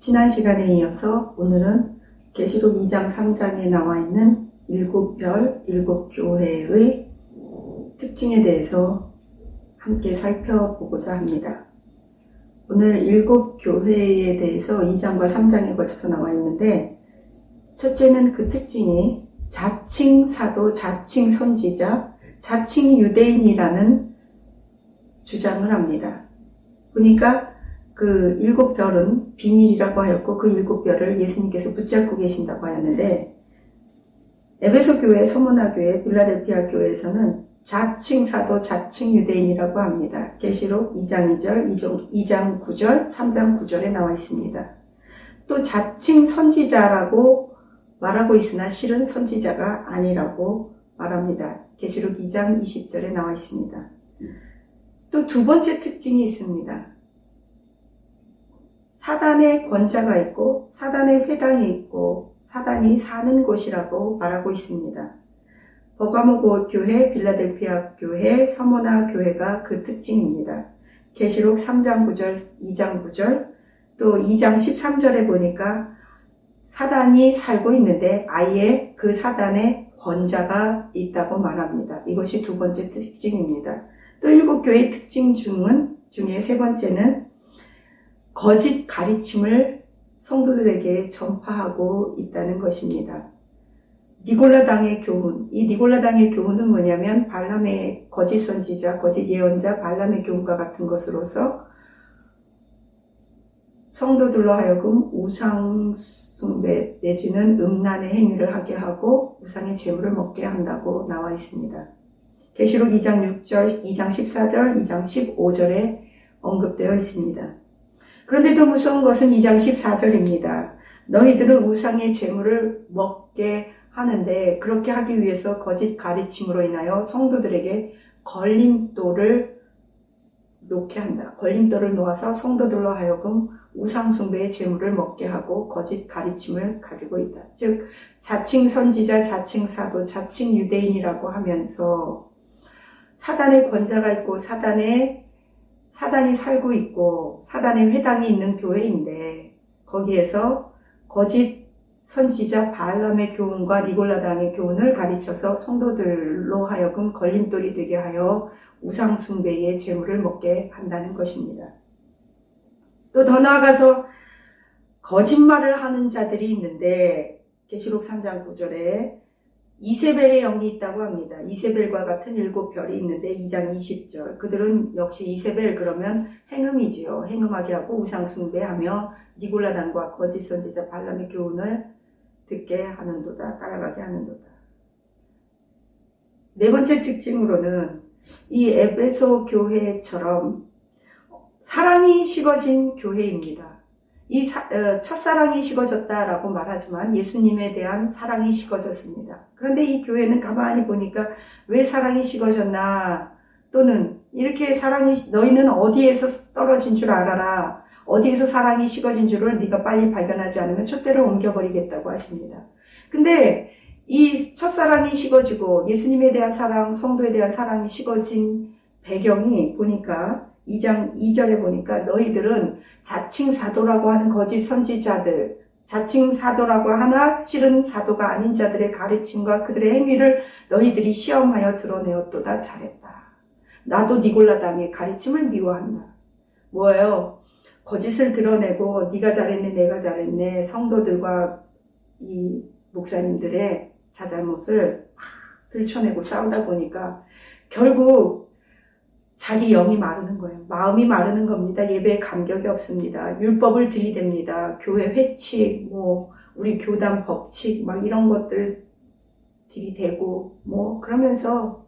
지난 시간에 이어서 오늘은 계시록 2장 3장에 나와 있는 일곱 별, 일곱 교회의 특징에 대해서 함께 살펴보고자 합니다. 오늘 일곱 교회에 대해서 2장과 3장에 걸쳐서 나와 있는데 첫째는 그 특징이 자칭 사도, 자칭 선지자, 자칭 유대인이라는 주장을 합니다. 보니까 그 일곱 별은 비밀이라고 하였고 그 일곱 별을 예수님께서 붙잡고 계신다고 하였는데 에베소 교회, 서문화 교회, 빌라델피아 교회에서는 자칭 사도, 자칭 유대인이라고 합니다. 계시록 2장 2절, 2장 9절, 3장 9절에 나와 있습니다. 또 자칭 선지자라고 말하고 있으나 실은 선지자가 아니라고 말합니다. 계시록 2장 20절에 나와 있습니다. 또 두 번째 특징이 있습니다. 사단의 권자가 있고 사단의 회당이 있고 사단이 사는 곳이라고 말하고 있습니다. 버가모 교회, 빌라델피아 교회, 서모나 교회가 그 특징입니다. 계시록 3장 9절, 2장 9절, 또 2장 13절에 보니까 사단이 살고 있는데 아예 그 사단의 권자가 있다고 말합니다. 이것이 두 번째 특징입니다. 또 일곱 교회의 특징 중은 중에 세 번째는 거짓 가르침을 성도들에게 전파하고 있다는 것입니다. 니골라당의 교훈, 이 니골라당의 교훈은 뭐냐면 발람의 거짓 선지자, 거짓 예언자, 발람의 교훈과 같은 것으로서 성도들로 하여금 우상 숭배 내지는 음란의 행위를 하게 하고 우상의 재물을 먹게 한다고 나와 있습니다. 계시록 2장 6절, 2장 14절, 2장 15절에 언급되어 있습니다. 그런데 더 무서운 것은 2장 14절입니다. 너희들은 우상의 재물을 먹게 하는데 그렇게 하기 위해서 거짓 가르침으로 인하여 성도들에게 걸림돌을 놓게 한다. 걸림돌을 놓아서 성도들로 하여금 우상숭배의 재물을 먹게 하고 거짓 가르침을 가지고 있다. 즉 자칭 선지자, 자칭 사도, 자칭 유대인이라고 하면서 사단의 권자가 있고 사단의 사단이 살고 있고 사단의 회당이 있는 교회인데 거기에서 거짓 선지자 바알람의 교훈과 니골라당의 교훈을 가르쳐서 성도들로 하여금 걸림돌이 되게 하여 우상 숭배의 재물을 먹게 한다는 것입니다. 또 더 나아가서 거짓말을 하는 자들이 있는데 계시록 3장 9절에 이세벨의 영이 있다고 합니다. 이세벨과 같은 일곱 별이 있는데 2장 20절. 그들은 역시 이세벨 그러면 행음이지요. 행음하게 하고 우상숭배하며 니골라단과 거짓 선지자 발람의 교훈을 듣게 하는도다. 따라가게 하는도다. 네 번째 특징으로는 이 에베소 교회처럼 사랑이 식어진 교회입니다. 이 사, 어, 첫사랑이 식어졌다라고 말하지만 예수님에 대한 사랑이 식어졌습니다. 그런데 이 교회는 가만히 보니까 왜 사랑이 식어졌나 또는 이렇게 사랑이 너희는 어디에서 떨어진 줄 알아라. 어디에서 사랑이 식어진 줄을 네가 빨리 발견하지 않으면 촛대를 옮겨버리겠다고 하십니다. 근데 이 첫사랑이 식어지고 예수님에 대한 사랑, 성도에 대한 사랑이 식어진 배경이 보니까 2장 2절에 보니까 너희들은 자칭 사도라고 하는 거짓 선지자들, 자칭 사도라고 하나 실은 사도가 아닌 자들의 가르침과 그들의 행위를 너희들이 시험하여 드러내었도다 잘했다. 나도 니골라당의 가르침을 미워한다. 뭐예요? 거짓을 드러내고 네가 잘했네, 내가 잘했네, 성도들과 이 목사님들의 자잘못을 막 들춰내고 싸우다 보니까 결국 자기 영이 마르는 거예요. 마음이 마르는 겁니다. 예배에 감격이 없습니다. 율법을 들이댑니다. 교회 회칙, 뭐, 우리 교단 법칙, 막 이런 것들 들이대고, 뭐, 그러면서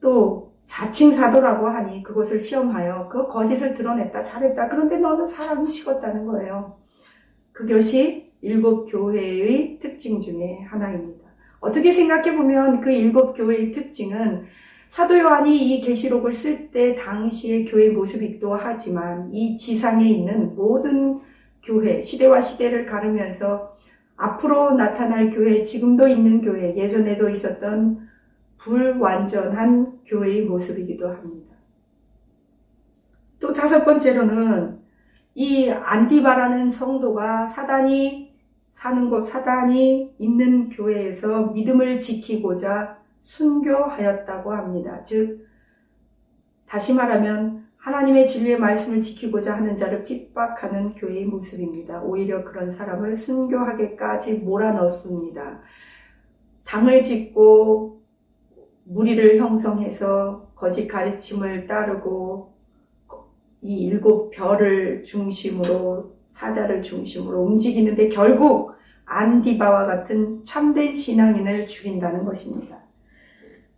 또 자칭 사도라고 하니 그것을 시험하여 그 거짓을 드러냈다, 잘했다. 그런데 너는 사람이 식었다는 거예요. 그것이 일곱 교회의 특징 중에 하나입니다. 어떻게 생각해 보면 그 일곱 교회의 특징은 사도 요한이 이 계시록을 쓸 때 당시의 교회 모습이기도 하지만 이 지상에 있는 모든 교회, 시대와 시대를 가르면서 앞으로 나타날 교회, 지금도 있는 교회, 예전에도 있었던 불완전한 교회의 모습이기도 합니다. 또 다섯 번째로는 이 안디바라는 성도가 사단이 사는 곳, 사단이 있는 교회에서 믿음을 지키고자 순교하였다고 합니다. 즉, 다시 말하면 하나님의 진리의 말씀을 지키고자 하는 자를 핍박하는 교회의 모습입니다. 오히려 그런 사람을 순교하게까지 몰아넣습니다. 당을 짓고 무리를 형성해서 거짓 가르침을 따르고 이 일곱 별을 중심으로 사자를 중심으로 움직이는데 결국 안디바와 같은 참된 신앙인을 죽인다는 것입니다.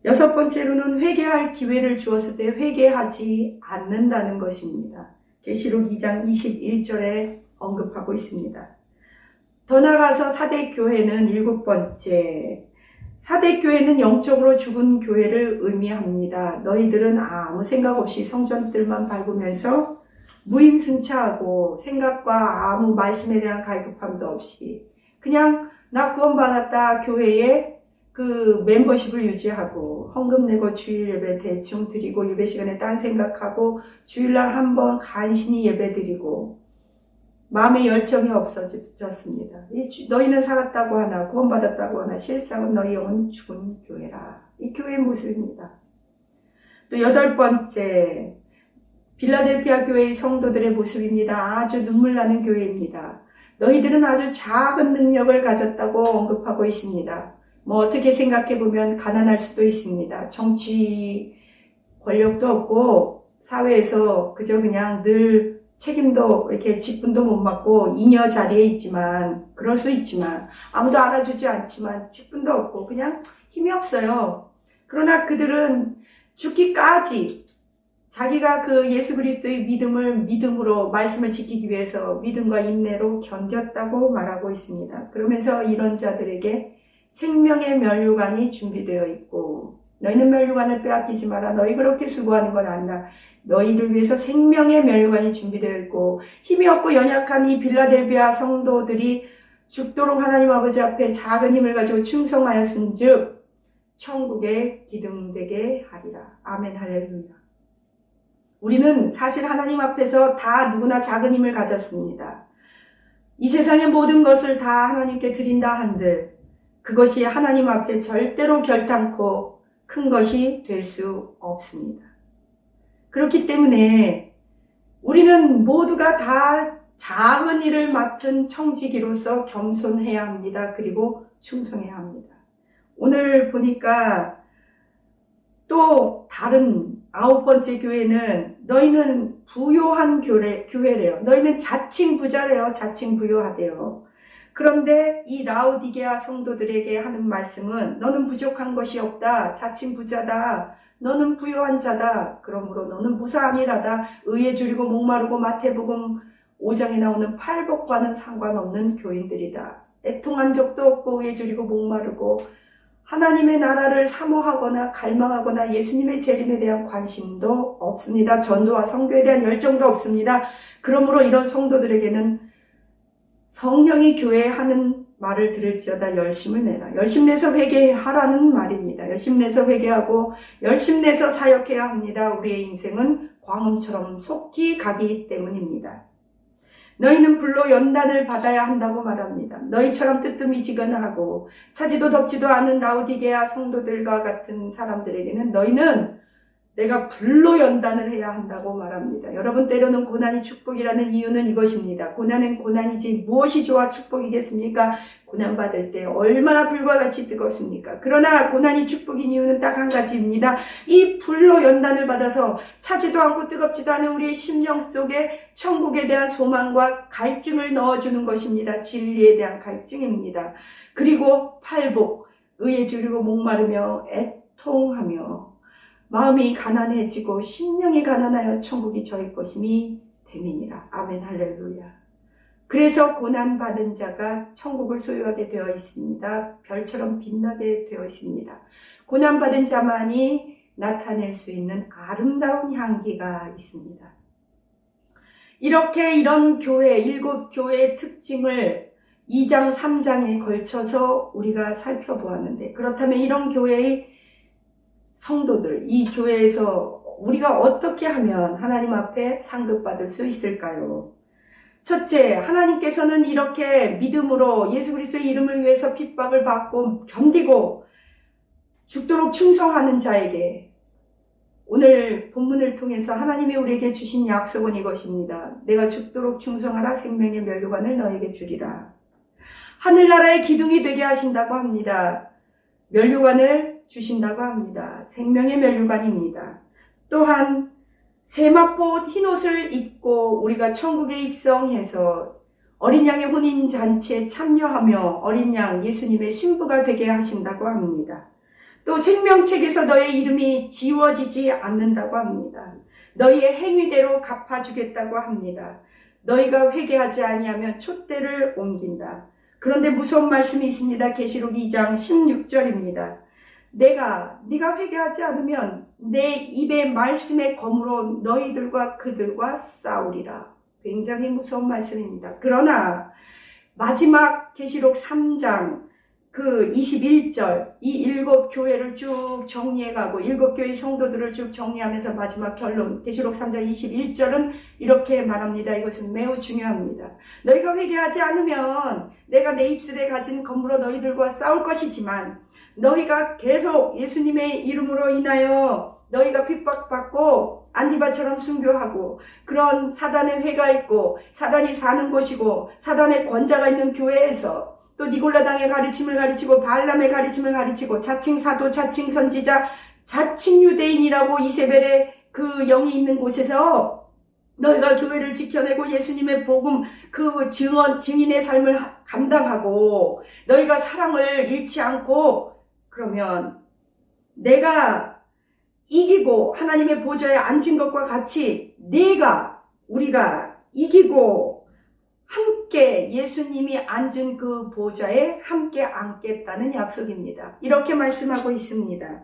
여섯 번째로는 회개할 기회를 주었을 때 회개하지 않는다는 것입니다. 계시록 2장 21절에 언급하고 있습니다. 더 나아가서 사대 교회는 일곱 번째 사대 교회는 영적으로 죽은 교회를 의미합니다. 너희들은 아무 생각 없이 성전들만 밟으면서 무임승차하고 생각과 아무 말씀에 대한 갈급함도 없이 그냥 나 구원받았다 교회에 그 멤버십을 유지하고 헌금 내고 주일 예배 대충 드리고 예배 시간에 딴 생각하고 주일날 한 번 간신히 예배 드리고 마음의 열정이 없어졌습니다. 너희는 살았다고 하나 구원받았다고 하나 실상은 너희 영은 죽은 교회라. 이 교회의 모습입니다. 또 여덟 번째 빌라델피아 교회의 성도들의 모습입니다. 아주 눈물 나는 교회입니다. 너희들은 아주 작은 능력을 가졌다고 언급하고 있습니다. 뭐 어떻게 생각해 보면 가난할 수도 있습니다. 정치 권력도 없고 사회에서 그저 그냥 늘 책임도 이렇게 직분도 못 맡고 잉여 자리에 있지만 그럴 수 있지만 아무도 알아주지 않지만 직분도 없고 그냥 힘이 없어요. 그러나 그들은 죽기까지 자기가 그 예수 그리스도의 믿음을 믿음으로 말씀을 지키기 위해서 믿음과 인내로 견뎠다고 말하고 있습니다. 그러면서 이런 자들에게 생명의 면류관이 준비되어 있고 너희는 면류관을 빼앗기지 마라. 너희 그렇게 수고하는 건 아니라 너희를 위해서 생명의 면류관이 준비되어 있고 힘이 없고 연약한 이 빌라델비아 성도들이 죽도록 하나님 아버지 앞에 작은 힘을 가지고 충성하였은즉 천국에 기둥되게 하리라. 아멘 할렐루야. 우리는 사실 하나님 앞에서 다 누구나 작은 힘을 가졌습니다. 이 세상의 모든 것을 다 하나님께 드린다 한들 그것이 하나님 앞에 절대로 결탄코 큰 것이 될 수 없습니다. 그렇기 때문에 우리는 모두가 다 작은 일을 맡은 청지기로서 겸손해야 합니다. 그리고 충성해야 합니다. 오늘 보니까 또 다른 아홉 번째 교회는 너희는 부요한 교회, 교회래요. 너희는 자칭 부자래요. 자칭 부요하대요. 그런데 이 라우디게아 성도들에게 하는 말씀은 너는 부족한 것이 없다. 자칭 부자다. 너는 부유한 자다. 그러므로 너는 무사하니라다. 의에 줄이고 목마르고 마태복음 5장에 나오는 팔복과는 상관없는 교인들이다. 애통한 적도 없고 의에 줄이고 목마르고 하나님의 나라를 사모하거나 갈망하거나 예수님의 재림에 대한 관심도 없습니다. 전도와 성교에 대한 열정도 없습니다. 그러므로 이런 성도들에게는 성령이 교회에 하는 말을 들을지어다 열심을 내라. 열심 내서 회개하라는 말입니다. 열심 내서 회개하고 열심 내서 사역해야 합니다. 우리의 인생은 광음처럼 속히 가기 때문입니다. 너희는 불로 연단을 받아야 한다고 말합니다. 너희처럼 뜨뜻미지근하 하고 차지도 덥지도 않은 라우디게아 성도들과 같은 사람들에게는 너희는 내가 불로 연단을 해야 한다고 말합니다. 여러분 때로는 고난이 축복이라는 이유는 이것입니다. 고난은 고난이지 무엇이 좋아 축복이겠습니까? 고난 받을 때 얼마나 불과 같이 뜨겁습니까? 그러나 고난이 축복인 이유는 딱 한 가지입니다. 이 불로 연단을 받아서 차지도 않고 뜨겁지도 않은 우리의 심령 속에 천국에 대한 소망과 갈증을 넣어주는 것입니다. 진리에 대한 갈증입니다. 그리고 팔복, 의에 줄이고 목마르며 애통하며 마음이 가난해지고 심령이 가난하여 천국이 저의 것임이 되민이라. 아멘 할렐루야. 그래서 고난받은 자가 천국을 소유하게 되어 있습니다. 별처럼 빛나게 되어 있습니다. 고난받은 자만이 나타낼 수 있는 아름다운 향기가 있습니다. 이렇게 이런 교회, 일곱 교회의 특징을 2장, 3장에 걸쳐서 우리가 살펴보았는데, 그렇다면 이런 교회의 성도들, 이 교회에서 우리가 어떻게 하면 하나님 앞에 상급받을 수 있을까요? 첫째, 하나님께서는 이렇게 믿음으로 예수 그리스도의 이름을 위해서 핍박을 받고 견디고 죽도록 충성하는 자에게 오늘 본문을 통해서 하나님이 우리에게 주신 약속은 이것입니다. 내가 죽도록 충성하라 생명의 멸류관을 너에게 주리라. 하늘나라의 기둥이 되게 하신다고 합니다. 멸류관을 주신다고 합니다. 생명의 멸류관입니다. 또한 세마포 흰옷을 입고 우리가 천국에 입성해서 어린 양의 혼인 잔치에 참여하며 어린 양 예수님의 신부가 되게 하신다고 합니다. 또 생명책에서 너의 이름이 지워지지 않는다고 합니다. 너희의 행위대로 갚아주겠다고 합니다. 너희가 회개하지 아니하면 촛대를 옮긴다. 그런데 무서운 말씀이 있습니다. 계시록 2장 16절입니다. 내가 네가 회개하지 않으면 내 입의 말씀의 검으로 너희들과 그들과 싸우리라. 굉장히 무서운 말씀입니다. 그러나 마지막 계시록 3장 그 21절 이 일곱 교회를 쭉 정리해가고 일곱 교회 성도들을 쭉 정리하면서 마지막 결론 계시록 3장 21절은 이렇게 말합니다. 이것은 매우 중요합니다. 너희가 회개하지 않으면 내가 내 입술에 가진 검으로 너희들과 싸울 것이지만 너희가 계속 예수님의 이름으로 인하여 너희가 핍박받고 안디바처럼 순교하고 그런 사단의 회가 있고 사단이 사는 곳이고 사단의 권자가 있는 교회에서 또 니골라당의 가르침을 가르치고 발람의 가르침을 가르치고 자칭 사도 자칭 선지자 자칭 유대인이라고 이세벨의 그 영이 있는 곳에서 너희가 교회를 지켜내고 예수님의 복음 그 증언 증인의 삶을 감당하고 너희가 사랑을 잃지 않고 그러면 내가 이기고 하나님의 보좌에 앉은 것과 같이 내가 우리가 이기고 함께 예수님이 앉은 그 보좌에 함께 앉겠다는 약속입니다. 이렇게 말씀하고 있습니다.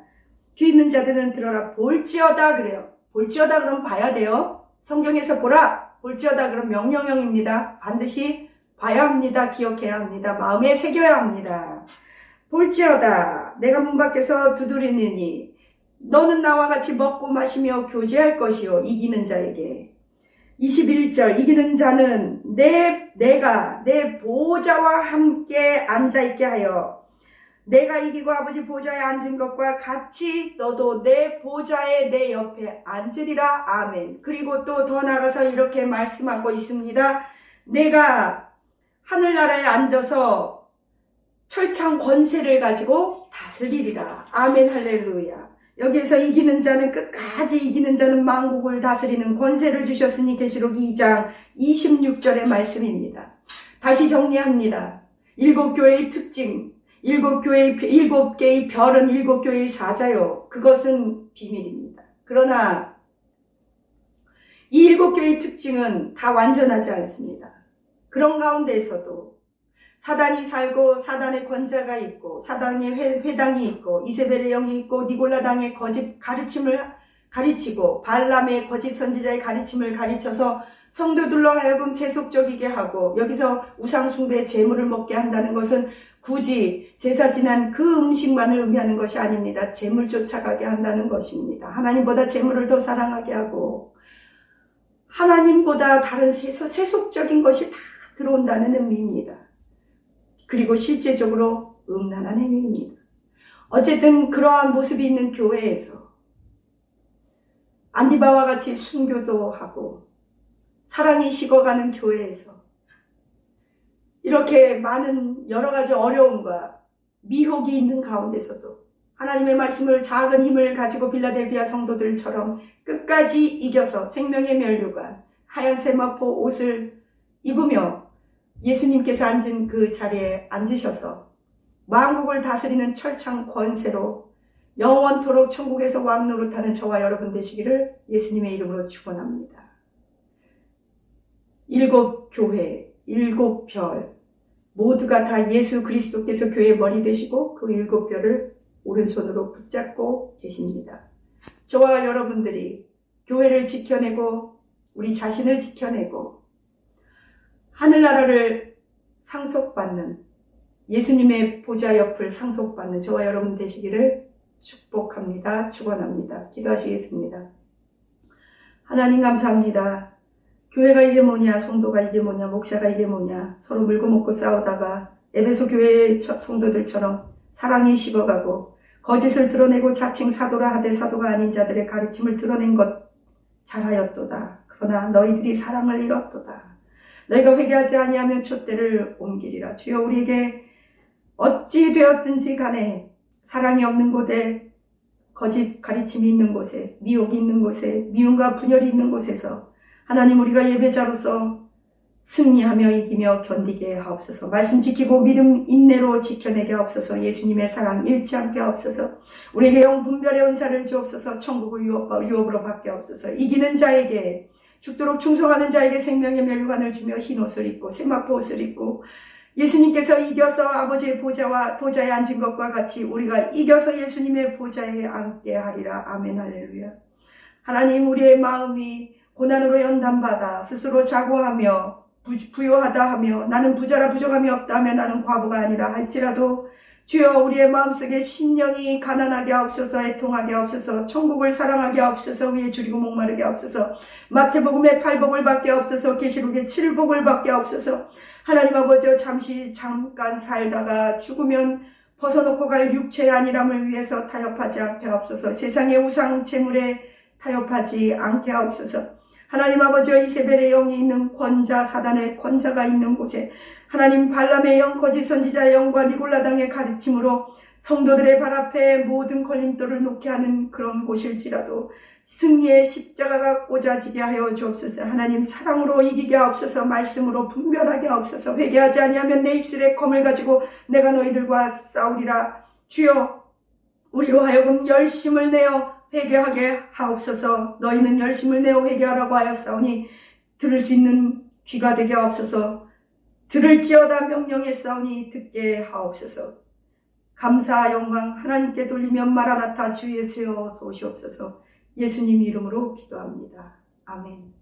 귀 있는 자들은 들어라 볼지어다 그래요. 볼지어다 그럼 봐야 돼요. 성경에서 보라 볼지어다 그럼 명령형입니다. 반드시 봐야 합니다. 기억해야 합니다. 마음에 새겨야 합니다. 볼지어다 내가 문 밖에서 두드리느니 너는 나와 같이 먹고 마시며 교제할 것이요 이기는 자에게 21절 이기는 자는 내 내가 내 보좌와 함께 앉아 있게 하여 내가 이기고 아버지 보좌에 앉은 것과 같이 너도 내 보좌에 내 옆에 앉으리라 아멘. 그리고 또 더 나가서 이렇게 말씀하고 있습니다. 내가 하늘나라에 앉아서 철창 권세를 가지고 다스리리라. 아멘 할렐루야. 여기에서 이기는 자는 끝까지 이기는 자는 만국을 다스리는 권세를 주셨으니 계시록 2장 26절의 말씀입니다. 다시 정리합니다. 일곱 교회의 특징, 일곱 교회의 일곱 개의 별은 일곱 교회의 사자요. 그것은 비밀입니다. 그러나 이 일곱 교회의 특징은 다 완전하지 않습니다. 그런 가운데에서도 사단이 살고 사단의 권자가 있고 사단의 회, 당이 있고 이세벨의 영이 있고 니골라당의 거짓 가르침을 가르치고 발람의 거짓 선지자의 가르침을 가르쳐서 성도들로 하여금 세속적이게 하고 여기서 우상숭배 재물을 먹게 한다는 것은 굳이 제사 지난 그 음식만을 의미하는 것이 아닙니다. 재물 쫓아가게 한다는 것입니다. 하나님보다 재물을 더 사랑하게 하고 하나님보다 다른 세속적인 것이 다 들어온다는 의미입니다. 그리고 실제적으로 음란한 행위입니다. 어쨌든 그러한 모습이 있는 교회에서 안디바와 같이 순교도 하고 사랑이 식어가는 교회에서 이렇게 많은 여러 가지 어려움과 미혹이 있는 가운데서도 하나님의 말씀을 작은 힘을 가지고 빌라델비아 성도들처럼 끝까지 이겨서 생명의 멸류관 하얀 세마포 옷을 입으며 예수님께서 앉은 그 자리에 앉으셔서 만국을 다스리는 철창 권세로 영원토록 천국에서 왕 노릇하는 저와 여러분 되시기를 예수님의 이름으로 축원합니다. 일곱 교회, 일곱 별 모두가 다 예수 그리스도께서 교회 머리 되시고 그 일곱 별을 오른손으로 붙잡고 계십니다. 저와 여러분들이 교회를 지켜내고 우리 자신을 지켜내고 하늘나라를 상속받는 예수님의 보좌 옆을 상속받는 저와 여러분 되시기를 축복합니다. 축원합니다. 기도하시겠습니다. 하나님 감사합니다. 교회가 이게 뭐냐, 성도가 이게 뭐냐, 목사가 이게 뭐냐, 서로 물고 먹고 싸우다가 에베소 교회의 처- 성도들처럼 사랑이 식어가고 거짓을 드러내고 자칭 사도라 하되 사도가 아닌 자들의 가르침을 드러낸 것 잘하였도다. 그러나 너희들이 사랑을 잃었도다. 너희가 회개하지 아니하면 촛대를 옮기리라. 주여 우리에게 어찌 되었든지 간에 사랑이 없는 곳에 거짓 가르침이 있는 곳에 미혹이 있는 곳에 미움과 분열이 있는 곳에서 하나님 우리가 예배자로서 승리하며 이기며 견디게 하옵소서. 말씀 지키고 믿음 인내로 지켜내게 하옵소서. 예수님의 사랑 잃지 않게 하옵소서. 우리에게 영 분별의 은사를 주옵소서. 천국을 유업, 유업으로 받게 하옵소서. 이기는 자에게 죽도록 충성하는 자에게 생명의 멸관을 주며 흰 옷을 입고 세마포 옷을 입고 예수님께서 이겨서 아버지의 보좌와 보좌에 앉은 것과 같이 우리가 이겨서 예수님의 보좌에 앉게 하리라. 아멘. 할렐루야. 하나님 우리의 마음이 고난으로 연단받아 스스로 자고하며 부- 부요하다 하며 나는 부자라 부족함이 없다 하며 나는 과부가 아니라 할지라도 주여 우리의 마음속에 심령이 가난하게 하옵소서 애통하게 하옵소서 천국을 사랑하게 하옵소서 위에 줄이고 목마르게 하옵소서 마태복음의 팔복을 받게 하옵소서 계시록의 칠복을 받게 하옵소서 하나님 아버지 잠시 잠깐 살다가 죽으면 벗어놓고 갈 육체의 안일함을 위해서 타협하지 않게 하옵소서. 세상의 우상 재물에 타협하지 않게 하옵소서 하나님 아버지와 이세벨의 영이 있는 권자 사단의 권자가 있는 곳에 하나님 발람의 영 거짓 선지자의 영과 니골라당의 가르침으로 성도들의 발 앞에 모든 걸림돌을 놓게 하는 그런 곳일지라도 승리의 십자가가 꽂아지게 하여 주옵소서. 하나님 사랑으로 이기게 하옵소서. 말씀으로 분별하게 하옵소서. 회개하지 아니하면 내 입술에 검을 가지고 내가 너희들과 싸우리라. 주여 우리로 하여금 열심을 내어 회개하게 하옵소서. 너희는 열심을 내어 회개하라고 하였사오니 들을 수 있는 귀가 되게 하옵소서. 들을지어다 명령했사오니 듣게 하옵소서. 감사 영광 하나님께 돌리며 마라나타 주 예수여 오시옵소서. 예수님 이름으로 기도합니다. 아멘